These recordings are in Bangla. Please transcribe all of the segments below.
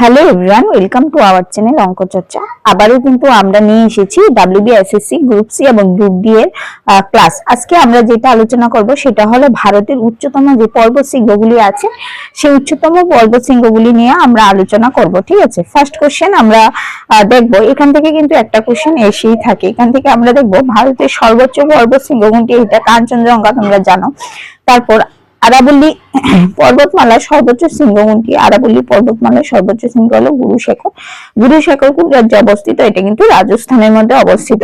Hello everyone welcome to our channel Anka Charcha আবারও কিন্তু আমরা নিয়ে এসেছি ডাব্লিউবিএসএসসি গ্রুপ সি এবং গ্রুপ ডি এর ক্লাস আজকে আমরা যেটা আলোচনা করব সেটা হলো ভারতের উচ্চতম যে পর্বত শৃঙ্গগুলি আছে, সেই উচ্চতম পর্বত শৃঙ্গগুলি নিয়ে আমরা আলোচনা করব, ঠিক আছে? ফার্স্ট কোশ্চেন আমরা দেখব। এখান থেকে কিন্তু একটা কোশ্চেন এসেই থাকে। এখান থেকে আমরা দেখব ভারতের সর্বোচ্চ পর্বত শৃঙ্গ এটা কাঞ্চনজঙ্ঘা, তোমরা জানো। তারপর আরাবল্লী পর্বতমালার সর্বোচ্চ শৃঙ্গ কোনটি? আরাবল্লী পর্বতমালার সর্বোচ্চ শৃঙ্গ হলো গুরুশেখর গুরুশেখর কোন রাজ্যে অবস্থিত, এটা কিন্তু রাজস্থানের মধ্যে অবস্থিত।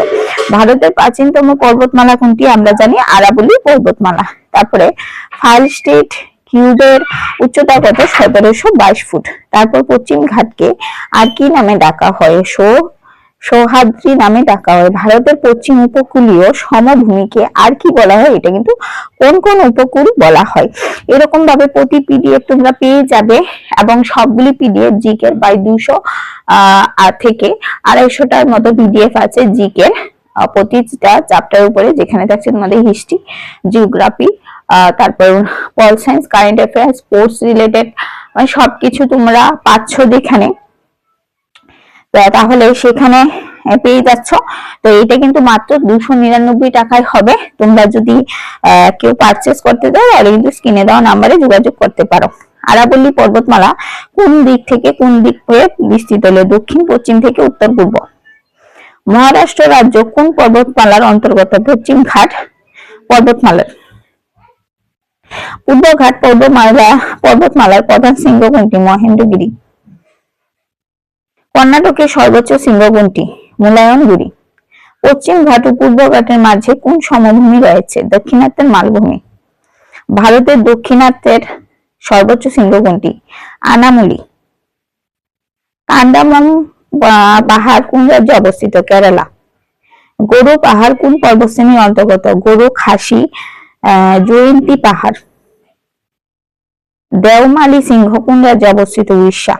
ভারতের প্রাচীনতম পর্বতমালা কোনটি? আমরা জানি আরাবল্লী পর্বতমালা। তারপরে ফাইল স্টেট কিউবের উচ্চতা কত সতেরোশো বাইশ ফুট। তারপর পশ্চিম ঘাটকে আর কি নামে ডাকা হয়? সো সৌহাদ্রি নামে ডাকা হয়। ভারতের পশ্চিম উপকূলীয় সমভূমিকে আর কি বলা হয়? এটা কিন্তু কোন কোন উপকূল বলা হয়? এরকম ভাবে প্রতি পিডিএফ তোমরা পেয়ে যাবে এবং সবগুলি পিডিএফ জিকের প্রায় দুশো থেকে আড়াইশোটার মতো পিডিএফ আছে জিকের প্রতিটা চ্যাপ্টার উপরে যেখানে থাকছে তোমাদের হিস্ট্রি জিওগ্রাফি তারপর pol science current affairs sports related মানে সবকিছু তোমরা পাচ্ছ যেখানে। তাহলে সেখানে পেয়ে যাচ্ছ। তো এটা কিন্তু মাত্র দুশো নিরানব্বই টাকায় হবে। তোমরা যদি কেউ পারচেস করতে চাও, তাহলে কিন্তু স্ক্রিনে দেওয়া নাম্বারে যোগাযোগ করতে পারো। আরাবল্লী পর্বতমালা কোন দিক থেকে কোন দিক হয়ে বিস্তৃত? হলো দক্ষিণ, পশ্চিম থেকে উত্তর, পূর্ব। মহারাষ্ট্র রাজ্য কোন পর্বতমালার অন্তর্গত? পশ্চিম ঘাট পর্বতমালার। পূর্ব ঘাট পর্বতমালা, পর্বতমালার প্রধান শৃঙ্গ কোনটি? মহেন্দ্রগিরি। কর্ণাটকের সর্বোচ্চ শৃঙ্গ কোনটি মূলায়নগুড়ি পশ্চিম ঘাট ও পূর্ব ঘাটের মাঝে কোন সমভূমি রয়েছে? দক্ষিণাত্যের মালভূমি। ভারতের দক্ষিণাত্যের সর্বোচ্চ শৃঙ্গ কোনটি আনামুলি। কান্দামম পাহাড় কোন রাজ্যে অবস্থিত? কেরালা। গরু পাহাড় কোন পর্বতশ্রেণীর অন্তর্গত? গরু, খাসি জয়ন্তী পাহাড়। দেওমালি সিংহ কোন রাজ্যে অবস্থিত? উড়িষ্যা।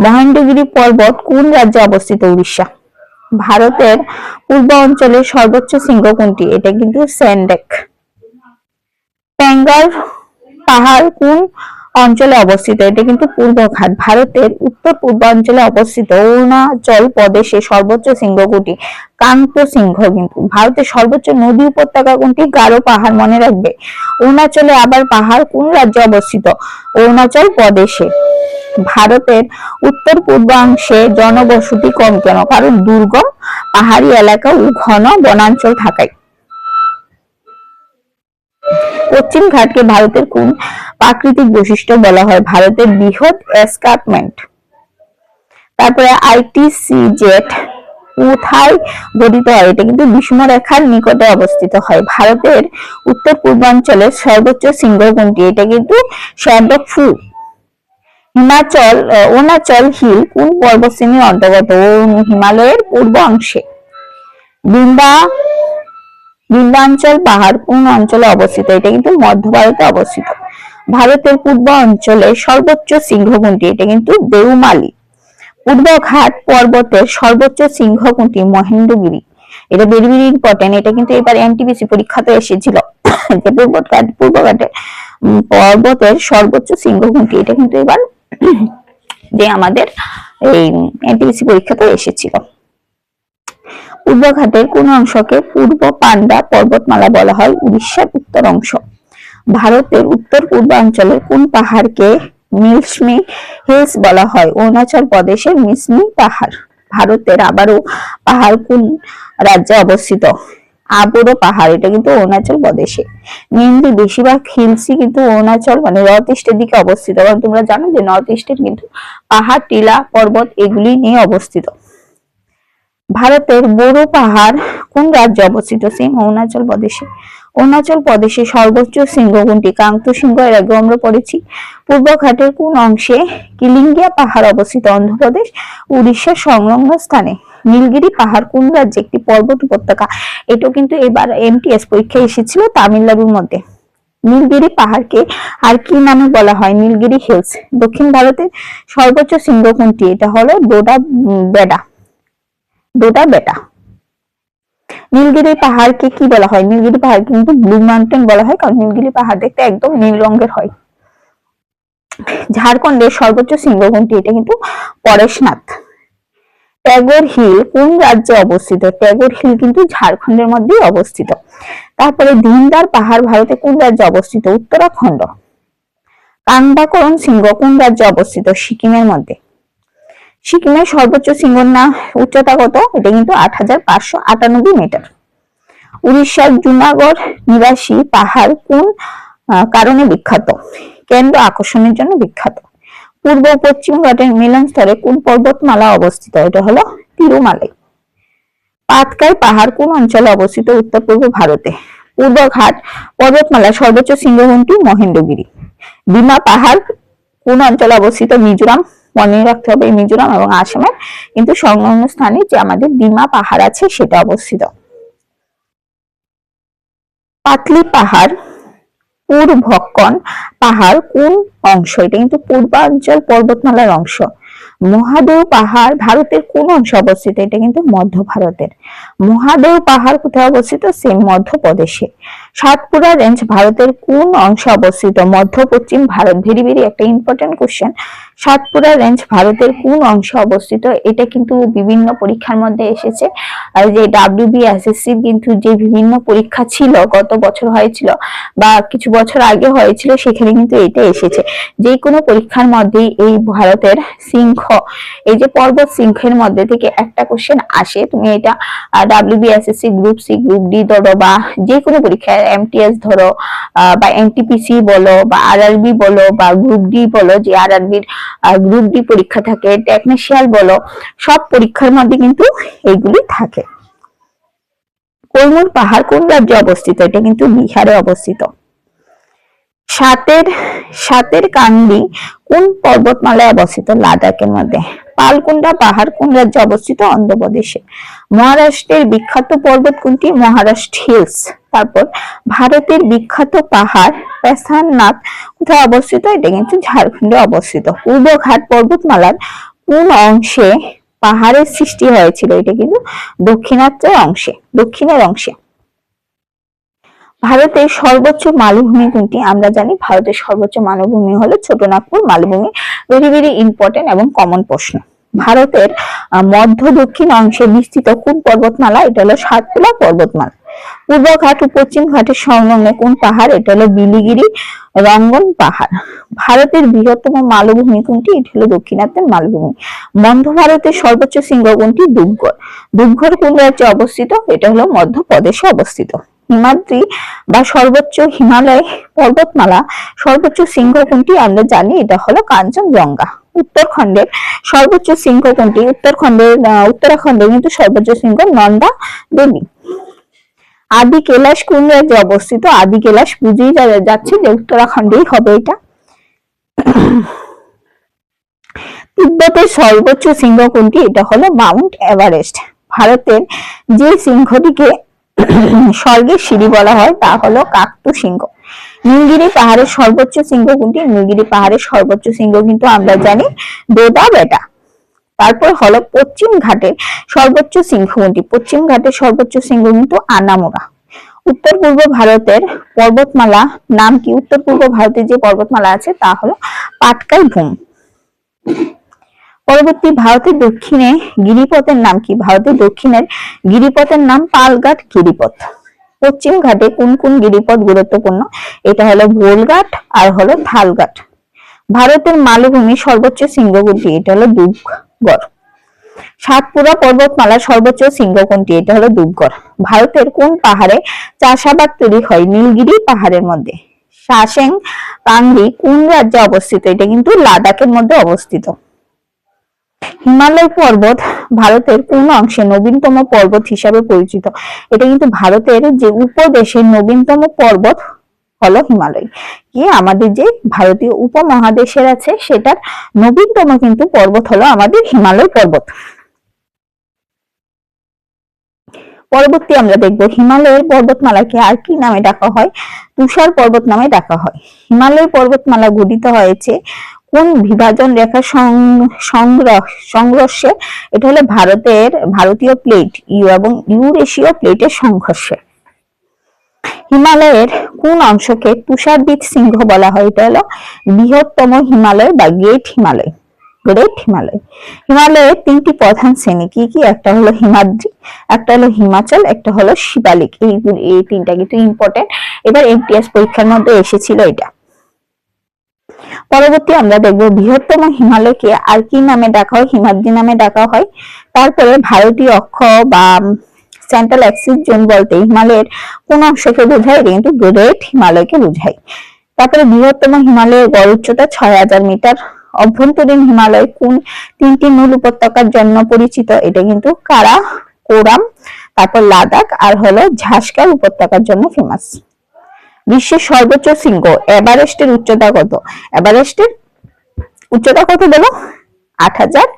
মহেন্দ্রগিরি পর্বত কোন রাজ্যে অবস্থিত, উড়িষ্যা? ভারতের পূর্ব অঞ্চলের সর্বোচ্চ শৃঙ্গ কোনটি? এটা কিন্তু স্যান্ডেক। প্যাঙ্গার পাহাড় কোন অঞ্চলে অবস্থিত? এটা কিন্তু পূর্ব ঘাট। ভারতের উত্তর পূর্বাঞ্চলে অবস্থিত অরুণাচল প্রদেশে সর্বোচ্চ শৃঙ্গ কোনটি? কান্ত সিংহ কিন্তু। ভারতের সর্বোচ্চ নদী উপত্যকা কোনটি? গারো পাহাড় মনে রাখবে। অরুণাচলে আবার পাহাড় কোন রাজ্যে অবস্থিত? অরুণাচল প্রদেশে। ভারতের উত্তর পূর্বাংশে জনবসতি কম কেন? কারণ দুর্গম পাহাড়ি এলাকা ও ঘন বনাঞ্চল থাকায়। পশ্চিম ঘাটকে ভারতের কোন প্রাকৃতিক বৈশিষ্ট্য বলা হয়? ভারতের বৃহৎ এসকার্পমেন্ট তারপরে আইটিসি জেট কোথায় গঠিত হয়? এটা কিন্তু বিষমরেখার নিকটে অবস্থিত হয়। ভারতের উত্তর পূর্বাঞ্চলের সর্বোচ্চ শৃঙ্গ কোনটি এটা কিন্তু শ্যাডকফু হিমাচল অরুণাচল হিল কোন পর্বতশ্রেণীর অন্তর্গত? হিমালয়ের পূর্ব অংশে। বৃন্দা বিন্ধ্যাঞ্চল পাহাড় কোন অঞ্চলে অবস্থিত? এটা কিন্তু মধ্য ভারতে অবস্থিত। ভারতের পূর্ব অঞ্চলে সর্বোচ্চ সিংহ এটা কিন্তু দেউমালি পূর্ব ঘাট পর্বতের সর্বোচ্চ সিংহ মহেন্দ্রগিরি। এটা ভেরি ভেরি ইম্পর্টেন্ট এটা কিন্তু এবার এনটিপিসি পরীক্ষাতে এসেছিল। পূর্ব ঘাট, পূর্ব ঘাটের পর্বতের সর্বোচ্চ সিংহ এটা কিন্তু এবার যে আমাদের এই এনটিপিসি পরীক্ষাতে এসেছিল। পূর্ব কোন অংশকে পূর্ব পান্ডা পর্বতমালা বলা হয় উড়িষ্যার উত্তর অংশ। ভারতের উত্তর পূর্বাঞ্চলের কোন পাহাড়কে মিলসমি হিলস বলা হয়? অরুণাচল প্রদেশের মিসমি পাহাড়। ভারতের আবারও পাহাড় কোন রাজ্যে অবস্থিত। আবুরো পাহাড়, এটা কিন্তু অরুণাচল প্রদেশে। মেনলি বেশিরভাগ হিলসি কিন্তু অরুণাচল মানে নর্থ ইস্টের দিকে অবস্থিত। কারণ তোমরা জানো যে নর্থ ইস্টের কিন্তু পাহাড়, টিলা, পর্বত এগুলি নিয়ে অবস্থিত। ভারতের বড় পাহাড় কোন রাজ্যে অবস্থিত? সেম অরুণাচল প্রদেশে। অরুণাচল প্রদেশে সর্বোচ্চ শৃঙ্গ কোনটি? কান্ত সিংহ এর আগে আমরা পড়েছি। পূর্ব ঘাটের কোন অংশে কিলিঙ্গিয়া পাহাড় অবস্থিত? অন্ধ্রপ্রদেশ, উড়িষ্যার সংলগ্ন স্থানে। নীলগিরি পাহাড় কোন রাজ্যে একটি পর্বত উপত্যকা? এটাও কিন্তু এবার এমটিএস পরীক্ষায় এসেছিল তামিলনাড়ুর মধ্যে। নীলগিরি পাহাড়কে আর কি নামে বলা হয়? নীলগিরি হিলস দক্ষিণ ভারতের সর্বোচ্চ শৃঙ্গ কোনটি? এটা হলো ডোডা বেডা। ডোডা, বেটা। নীলগিরি পাহাড়কে কি বলা হয়? নীলগিরি পাহাড় কিন্তু ব্লু মাউন্টেন বলা হয়, কারণ নীলগিরি পাহাড় দেখতে একদম নীল রঙের হয়। ঝাড়খণ্ডের সর্বোচ্চ শৃঙ্গ কোনটি? এটা কিন্তু পরেশনাথ। ট্যাগর হিল কোন রাজ্যে অবস্থিত? ট্যাগর হিল কিন্তু ঝাড়খণ্ডের মধ্যেই অবস্থিত। তারপরে দিনদার পাহাড় ভারতে কোন রাজ্যে অবস্থিত? উত্তরাখণ্ড। কাংবাকরণ সিংহ কোন রাজ্যে অবস্থিত? সিকিমের মধ্যে। সিকিমের সর্বোচ্চ শৃঙ্গর না উচ্চতা কত এটা কিন্তু আট হাজার পাঁচশো আটানব্বই মিটার। উড়িষ্যার জুনাগড় নিবাসী পাহাড় কোন কারণে বিখ্যাত? কেন্দ্র আকর্ষণের জন্য বিখ্যাত। পূর্ব পশ্চিম ঘাটের মিলন স্তরে কোন পর্বতমালা অবস্থিত? এটা হলো তিরুমালাই। পাতকাই পাহাড় কোন অঞ্চলে অবস্থিত? উত্তর পূর্ব ভারতে। পূর্ব ঘাট পর্বতমালা সর্বোচ্চ কোনটি মহেন্দ্রগিরি। বিমা পাহাড় কোন অঞ্চলে অবস্থিত? মিজোরাম। মনে রাখতে হবে মিজোরাম এবং আসামের। কিন্তু সংলগ্ন স্থানে যে আমাদের বিমা পাহাড় আছে সেটা অবস্থিত। পাতলি পাহাড় পূর্বক্ষণ পাহাড় কোন অংশ? এটা কিন্তু পূর্বাঞ্চল পর্বতমালার অংশ। মহাদেও পাহাড় ভারতের কোন অংশে অবস্থিত? এটা কিন্তু মধ্য ভারতের। মহাদেও পাহাড় কোথায় অবস্থিত? সেম মধ্যপ্রদেশে। সাতপুরা রেঞ্জ ভারতের কোন অংশে অবস্থিত? মধ্য, পশ্চিম ভারত। ভেরি ভেরি একটা ইম্পর্টেন্ট কোশ্চেন সাতপুরা রেঞ্জ ভারতের কোন অংশে অবস্থিত, এটা কিন্তু বিভিন্ন পরীক্ষার মধ্যে এসেছে। আর যে ডাব্লিউবিএসএসসির কিন্তু যে বিভিন্ন পরীক্ষা ছিল গত বছর হয়েছিল বা কিছু বছর আগে হয়েছিল, সেখানে কিন্তু এটা এসেছে। যে কোনো পরীক্ষার মধ্যেই এই ভারতের সিংহ, এই যে পর্বত সিংহের মধ্যে থেকে একটা কোশ্চেন আসে। তুমি এটা WBSSC group C group D ধরো বা যে কোনো পরীক্ষা এমটিএস ধরো বা এনটিপিসি বলো বা আরআরবি বলো বা গ্রুপ ডি বলো, যে আরআরবির গ্রুপ ডি পরীক্ষা থাকে টেকনিশিয়াল বলো, সব পরীক্ষার মধ্যে কিন্তু এইগুলি থাকে। কৈমুর পাহাড় কোন রাজ্যে অবস্থিত? এটা কিন্তু বিহারে অবস্থিত। সাতের সাতের কান্দি কোন পর্বতমালায় অবস্থিত? লাদাখের মধ্যে। পালকুন্ডা পাহাড় কোন রাজ্যে অবস্থিত? অন্ধ্রপ্রদেশে। মহারাষ্ট্রের বিখ্যাত পর্বত কোনটি? মহারাষ্ট্র হিলস। তারপর ভারতের বিখ্যাত পাহাড় পেসারনাথ, কোথায় অবস্থিত? এটা কিন্তু ঝাড়খণ্ডে অবস্থিত। পূর্বঘাট পর্বতমালার কোন অংশে পাহাড়ের সৃষ্টি হয়েছিল? এটা কিন্তু দক্ষিণাত্য অংশে, দক্ষিণের অংশে। ভারতের সর্বোচ্চ মালভূমি কোনটি? আমরা জানি ভারতের সর্বোচ্চ মালভূমি হলো ছোটনাগপুর। মালভূমি ভেরি ভেরি ইম্পর্টেন্ট এবং কমন প্রশ্ন। ভারতের মধ্য দক্ষিণ অংশে বিস্তৃত কোন পর্বতমালা? এটা হলো সাতপুরা পর্বতমালা। পূর্ব ঘাট ও পশ্চিম ঘাটের সংলগ্নে কোন পাহাড়, এটা হলো বিলিগিরি, রঙ্গন পাহাড়। ভারতের বৃহত্তম মালভূমি কোনটি? এটা হলো দক্ষিণাত্যের মালভূমি। মধ্য ভারতের সর্বোচ্চ শৃঙ্গ কোনটি দুর্গড় দুর্গড় কোন রাজ্যে অবস্থিত? এটা হলো মধ্যপ্রদেশে অবস্থিত। হিমাদ্রি বা সর্বোচ্চ হিমালয় পর্বতমালা সর্বোচ্চ শৃঙ্গ কোনটি আমরা জানি, এটা হলো কাঞ্চনজঙ্ঘা। উত্তরখণ্ডের সর্বোচ্চ শৃঙ্গ কোনটি উত্তরখণ্ডের উত্তরাখণ্ডের কিন্তু সর্বোচ্চ শৃঙ্গ নন্দা দেবী। আদি কৈলাস কোন রাজ্যে অবস্থিত, আদি কৈলাস বুঝেই যাচ্ছে যে উত্তরাখণ্ডেই হবে এটা। তিব্বতের সর্বোচ্চ শৃঙ্গ কোনটি এটা হলো মাউন্ট এভারেস্ট। ভারতের যে সিংহটিকে স্বর্গের সিঁড়ি বলা হয়, তা হলো কাকটু সিংহ। নীলগিরি পাহাড়ের সর্বোচ্চ শৃঙ্গ কোনটি নীলগিরি পাহাড়ের সর্বোচ্চ শৃঙ্গ কিন্তু আমরা জানি, দোদা বেটা। তারপর হলো পশ্চিম ঘাটের সর্বোচ্চ কোনটি পশ্চিম ঘাটের সর্বোচ্চ কিন্তু আনামুরা। উত্তর পূর্ব ভারতের পর্বতমালা নাম কি? উত্তর পূর্ব ভারতের যে পর্বতমালা আছে তা হলো পাটকাই ভূম। পরবর্তী ভারতের দক্ষিণে গিরিপথের নাম কি? ভারতের দক্ষিণের গিরিপথের নাম পালঘাট গিরিপথ। পশ্চিম ঘাটে কোন কোন গিরিপথ গুরুত্বপূর্ণ? এটা হলো ভোলঘাট আর হলো থালঘাট। ভারতের মালভূমি সর্বোচ্চ কোনটি এটা হলো দুর্গড় সাতপুরা পর্বতমালার সর্বোচ্চ শৃঙ্গ কোনটি এটা হলো দুর্গড় ভারতের কোন পাহাড়ে চাষাবাদ তৈরি হয়? নীলগিরি পাহাড়ের মধ্যে। শাসেং কাংরি কোন রাজ্যে অবস্থিত? এটা কিন্তু লাদাখের মধ্যে অবস্থিত। হিমালয় পর্বত ভারতের কোন অংশে নবীনতম পর্বত হিসাবে পরিচিত? এটা কিন্তু ভারতের যে উপদেশের নবীনতম পর্বত হলো হিমালয়। কি আমাদের যে ভারতীয় উপমহাদেশের আছে, সেটার নবীনতম কিন্তু পর্বত হলো আমাদের হিমালয় পর্বত। পরবর্তী আমরা দেখব হিমালয়ের পর্বতমালাকে আর কি নামে ডাকা হয়? তুষার পর্বত নামে ডাকা হয়। হিমালয় পর্বতমালা গঠিত হয়েছে কোন বিভাজন রেখা সংঘর্ষে? এটা হলো ভারতের, ভারতীয় প্লেট, ইউ এবং ইউরেশীয় প্লেটের সংঘর্ষে। হিমালয়ের কোন অংশকে তুষারবিদ সিংহ বলা হয় এটা হলো? বৃহত্তম হিমালয় বা গ্রেট হিমালয়? গ্রেট হিমালয়। হিমালয়ের তিনটি প্রধান শ্রেণি কি কি? একটা হলো হিমাদ্রি, একটা হলো হিমাচল, একটা হলো শিবালিক। এই এই তিনটা কিন্তু ইম্পর্টেন্ট এবার এমটিএস পরীক্ষার মধ্যে এসেছিল এটা। পরবর্তী আমরা দেখব বৃহত্তম হিমালয়কে আর কি নামে ডাকা হয়? হিমাদ্রি নামে ডাকা হয়। তারপরে ভারতীয় অক্ষ বা সেন্ট্রাল অ্যাক্সিস জোন বলতে হিমালয়ের কোন অংশকে বোঝায়, এটা কিন্তু গ্রেট হিমালয়কে বোঝায়। তারপরে বৃহত্তম হিমালয়ের গড় উচ্চতা ছয় হাজার মিটার। অভ্যন্তরীণ হিমালয় কোন তিনটি মূল উপত্যকার জন্য পরিচিত, এটা কিন্তু কারা? কোরাম, তারপর লাদাখ, আর হলো ঝাসকার উপত্যকার জন্য ফেমাস বিশ্বের সর্বোচ্চ শৃঙ্গ, এভারেস্টের উচ্চতা কত? এভারেস্টের উচ্চতা কত বলো? আট হাজার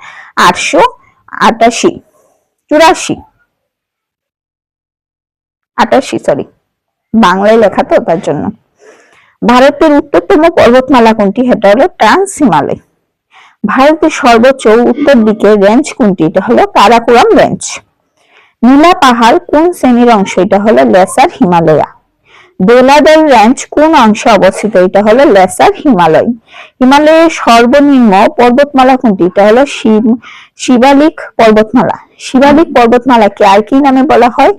আটশো আটাশি, চুরাশি। আটাশি সরি বাংলায় লেখা তো তার জন্য। ভারতের উত্তরতম পর্বতমালা কোনটি? সেটা হলো ট্রান্স হিমালয়। ভারতের সর্বোচ্চ উত্তর দিকে রেঞ্জ কোনটি? এটা হলো কারাকোরাম রেঞ্জ নীলা পাহাড় কোন শ্রেণির অংশ? এটা হলো লেসার হিমালয়া। দোলাদল রেঞ্জ কোন অংশে অবস্থিত? এটা হলো লেসার হিমালয়। হিমালয়ের সর্বনিম্ন পর্বতমালা কোনটি? এটা হলো শিব, শিবালিক পর্বতমালা। শিবালিক পর্বতমালাকে আর কি নামে বলা হয়?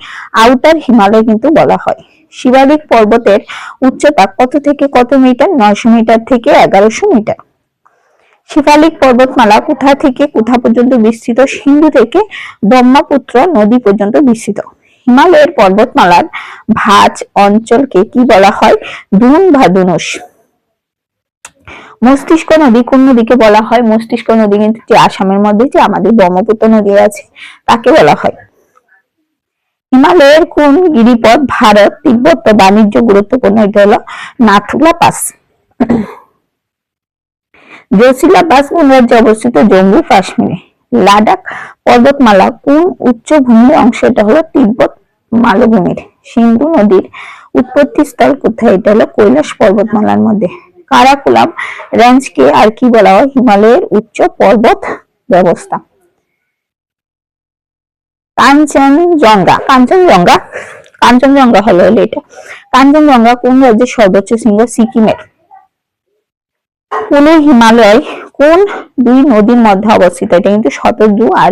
আউটার হিমালয় কিন্তু বলা হয়। শিবালিক পর্বতের উচ্চতা কত থেকে কত মিটার? নয়শো মিটার থেকে এগারোশো মিটার। শিবালিক পর্বতমালা কোথা থেকে কোথা পর্যন্ত বিস্তৃত? সিন্ধু থেকে ব্রহ্মপুত্র নদী পর্যন্ত বিস্তৃত। হিমালয়ের পর্বতমালার ভাজ অঞ্চলকে কি বলা হয়? দুন বা দুনুস মস্তিষ্ক নদী কোন নদীকে বলা হয়? মস্তিষ্ক নদী কিন্তু যে আসামের মধ্যে যে আমাদের ব্রহ্মপুত্র নদী আছে, তাকে বলা হয়। হিমালয়ের কোন গিরিপথ ভারত তিব্বত বাণিজ্য গুরুত্বপূর্ণ? এটা হলো নাথুলা পাস জোসিলা পাস কোন রাজ্যে অবস্থিত জম্মু কাশ্মীরে। লাদাখ পর্বতমালা কোন উচ্চভূমির অংশ? এটা হলো তিব্বত মালভূমির সিন্ধু নদীর উৎপত্তি স্থল কোথায়? এটা হলো কৈলাস পর্বতমালার মধ্যে। কারাকুলাম রেঞ্জকে আর কি বলা হয়? হিমালয়ের উচ্চ পর্বত ব্যবস্থা। কাঞ্চনজঙ্ঘা। কাঞ্চনজঙ্ঘা? কাঞ্চনজঙ্ঘা হলো এটা। কাঞ্চনজঙ্ঘা কোন রাজ্যের সর্বোচ্চ শৃঙ্গ? সিকিমের। কুলু হিমালয় কোন দুই নদীর মধ্যে অবস্থিত? এটা কিন্তু শতদ্রু আর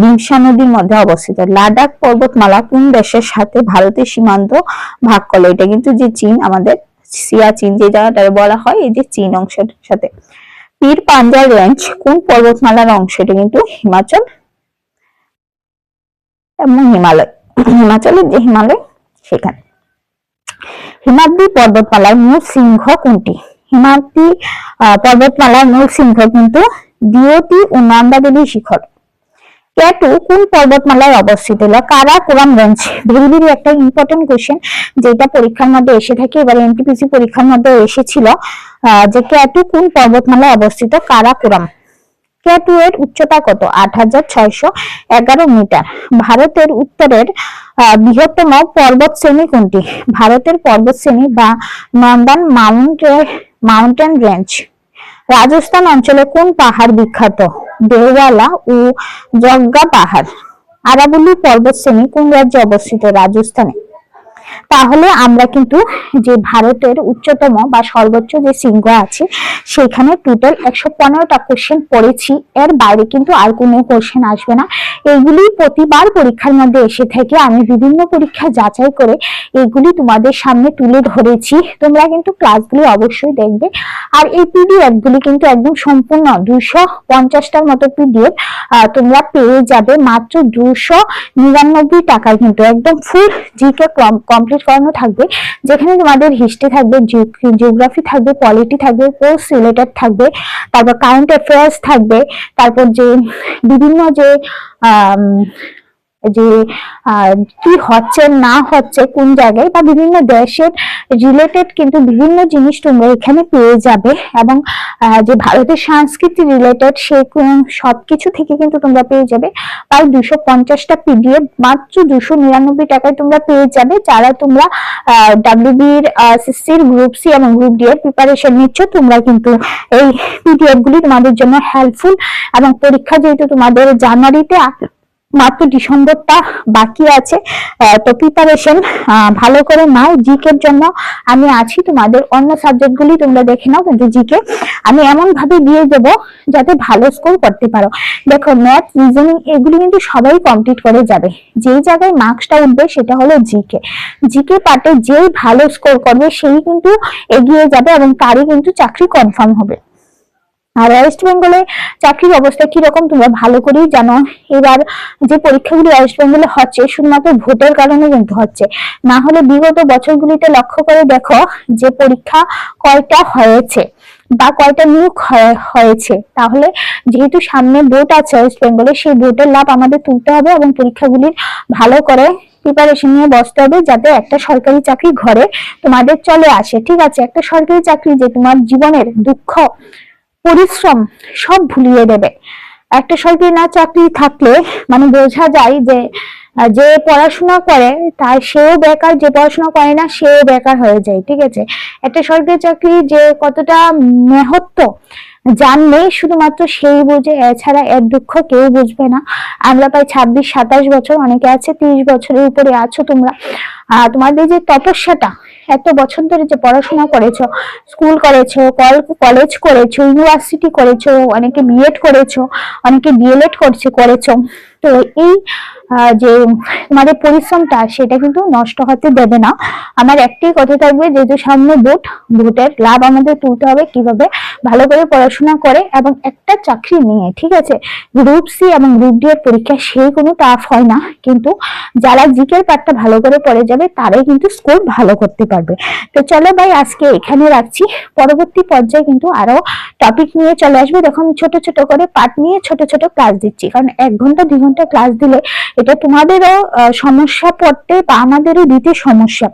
বিংশা নদীর মধ্যে অবস্থিত। লাদাখ পর্বতমালা কোন দেশের সাথে ভারতের সীমান্ত ভাগ করল? এটা কিন্তু যে চীন, আমাদের সিয়াচিন যে জায়গাটা বলা হয়, এই যে চীন অংশের সাথে। পীর পাঞ্জাল রেঞ্জ কোন পর্বতমালার অংশ? এটা কিন্তু হিমাচল এবং হিমালয়। হিমাচলের যে হিমালয়, সেখানে। হিমাদ্রি পর্বতমালার মূল সিংহ কোনটি? হিমাদ্রি পর্বতমালার মূল সিংহ কিন্তু ডিওটি নন্দাদেবী শিখর। ক্যাটু কোন পর্বতমালায় অবস্থিত? হলো কারাকোরাম রেঞ্জ ভেরি ভেরি একটা ইম্পর্টেন্ট কোয়েশ্চেন যেটা পরীক্ষার মধ্যে এসে থাকে। এবার এনটিপিসি পরীক্ষার মধ্যে এসেছিল যে ক্যাটু কোন পর্বতমালায় অবস্থিত? কারাকোরাম। ক্যাটু এর উচ্চতা কত? আট হাজার ছয়শো এগারো মিটার। ভারতের উত্তরের বৃহত্তম পর্বত শ্রেণি কোনটি? ভারতের পর্বত শ্রেণি বা নন্দন মাউন্ট মাউন্টেন রেঞ্জ। রাজস্থান অঞ্চলে কোন পাহাড় বিখ্যাত? দেওয়ালা ও জগ্গা পাহাড়। আরাবুলি পর্বত শ্রেণি কোন রাজ্যে অবস্থিত? রাজস্থানে। তাহলে আমরা কিন্তু যে ভারতের উচ্চতম বা সর্বোচ্চ যে শৃঙ্গ আছে সেখানে টোটাল একশো পনেরোটা কোশ্চেন পড়েছি। এর বাইরে কিন্তু আর কোনো কোশ্চেন আসবে না। এইগুলি প্রতিবার পরীক্ষার মধ্যে এসে থেকে আমি বিভিন্ন পরীক্ষা যাচাই করে এগুলি তোমাদের সামনে তুলে ধরেছি। তোমরা কিন্তু ক্লাসগুলি অবশ্যই দেখবে। আর এই পিডিএফ গুলি কিন্তু একদম সম্পূর্ণ দুশো পঞ্চাশটার মতো পিডিএফ তোমরা পেয়ে যাবে। মাত্র দুশো নিরানব্বই টাকায় কিন্তু একদম ফুল জিকে কমপ্লিট করানো থাকবে, যেখানে তোমাদের হিস্ট্রি থাকবে জিওগ্রাফি থাকবে পলিটি থাকবে পোস্ট রিলেটেড থাকবে, তারপর কারেন্ট অ্যাফেয়ার্স থাকবে, তারপর যে বিভিন্ন যে যে কি হচ্ছে, না হচ্ছে, কোন জায়গায় বা বিভিন্ন দেশের রিলেটেড কিন্তু বিভিন্ন জিনিস তোমরা এখানে পেয়ে যাবে এবং যে ভারতের সংস্কৃতি রিলেটেড সে সবকিছু থেকে কিন্তু তোমরা পেয়ে যাবে। প্রায় দুশো পঞ্চাশটা পিডিএফ মাত্র দুশো নিরানব্বই টাকায় তোমরা পেয়ে যাবে, যারা তোমরা ডাব্লিউবির সিসির গ্রুপ সি এবং গ্রুপ ডি এর প্রিপারেশন নিচ্ছ, তোমরা কিন্তু এই পিডিএফ গুলি তোমাদের জন্য হেল্পফুল এবং পরীক্ষা যেহেতু তোমাদের জানুয়ারিতে মাত্র ডিসেম্বরটা বাকি আছে। তো প্রিপারেশন ভালো করে নাও জিকের জন্য। আমি আছি তোমাদের অন্য সাবজেক্ট গুলি তোমরা দেখে নাও কিন্তু জিকে আমি এমন ভাবে দিয়ে দেব যাতে ভালো স্কোর করতে পারো। দেখো ম্যাথ রিজনিং এগুলি কিন্তু সবাই কমপ্লিট করে যাবে। যেই জায়গায় মার্কসটা উঠবে সেটা হলো জিকে জিকে পার্টে যেই ভালো স্কোর করবে, সেই কিন্তু এগিয়ে যাবে এবং তারই কিন্তু চাকরি কনফার্ম হবে। আর ওয়েস্ট বেঙ্গলে চাকরির অবস্থা কীরকম তোমরা ভালো করেই জানো। এবার যে পরীক্ষাগুলি ওয়েস্ট বেঙ্গলে হচ্ছে, শুধুমাত্র ভোটের কারণে কিন্তু হচ্ছে। না হলে বিগত বছরগুলিতে লক্ষ্য করে দেখো যে পরীক্ষা কয়টা হয়েছে বা কয়টা নিয়োগ হয়েছে। তাহলে যেহেতু সামনে ভোট আছে ওয়েস্ট বেঙ্গলে সেই ভোটের লাভ আমাদের তুলতে হবে এবং পরীক্ষাগুলির ভালো করে প্রিপারেশন নিয়ে বসতে হবে যাতে একটা সরকারি চাকরি ঘরে তোমাদের চলে আসে। ঠিক আছে, একটা সরকারি চাকরি যে তোমার জীবনের দুঃখ পরিশ্রম সব ভুলিয়ে দেবে। একটা সরকারি না চাকরি থাকলে মানে বোঝা যায় যে যে পড়াশোনা করে তার সেও বেকার, যে পড়াশোনা করে না সেও বেকার হয়ে যায়, ঠিক আছে? একটা সরকারি চাকরি যে কতটা মেহত্ব জানলে শুধুমাত্র সেই বুঝে, এছাড়া এর দুঃখ কেউ বুঝবে না। আমরা প্রায় ছাব্বিশ, সাতাশ বছর, অনেকে আছে তিরিশ বছরের উপরে আছো তোমরা। আর তোমাদের যে তপস্যাটা, এত বছর ধরে যে পড়াশোনা করেছ, স্কুল করেছ কলেজ করেছ, ইউনিভার্সিটি করেছ, অনেকে বিএড করেছ, অনেকে ডিএলএড করছে, করেছ। তো এই যে তোমাদের পরিশ্রমটা সেটা কিন্তু নষ্ট হতে দেবে না। আমার একটাই কথা থাকবে, যেহেতু সামনে ভোট, ভোটের লাভ আমাদের তুলতে হবে কীভাবে ভালো করে পড়াশোনা করে এবং একটা চাকরি নিয়ে, ঠিক আছে? গ্রুপ সি এবং গ্রুপ ডি এর পরীক্ষা সেই কোনো টাফ হয় না, কিন্তু যারা জিকের পাঠটা ভালো করে পড়ে যাবে, তারাই কিন্তু স্কোর ভালো করতে পারবে। তো চলো ভাই, আজকে এখানে রাখছি। পরবর্তী পর্যায়ে কিন্তু আরও টপিক নিয়ে চলে আসবে। দেখো আমি ছোট ছোট করে পার্ট নিয়ে ছোট ছোট ক্লাস দিচ্ছি। কারণ এক ঘণ্টা, দুই ঘণ্টা ক্লাস দিলে এটা তোমাদেরও সমস্যা পড়তে বা আমাদেরও দিতে সমস্যা।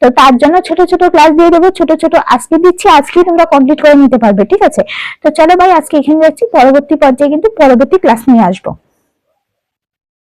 তো তার জন্য ছোট ছোট ক্লাস দিয়ে দেবো, ছোট ছোট আজকে দিচ্ছি, আজকেই তোমরা কমপ্লিট করে নিতে পারবে, ঠিক আছে? তো চলো ভাই, আজকে এখানে যাচ্ছি, পরবর্তী পর্যায়ে কিন্তু পরবর্তী ক্লাস নিয়ে আসব।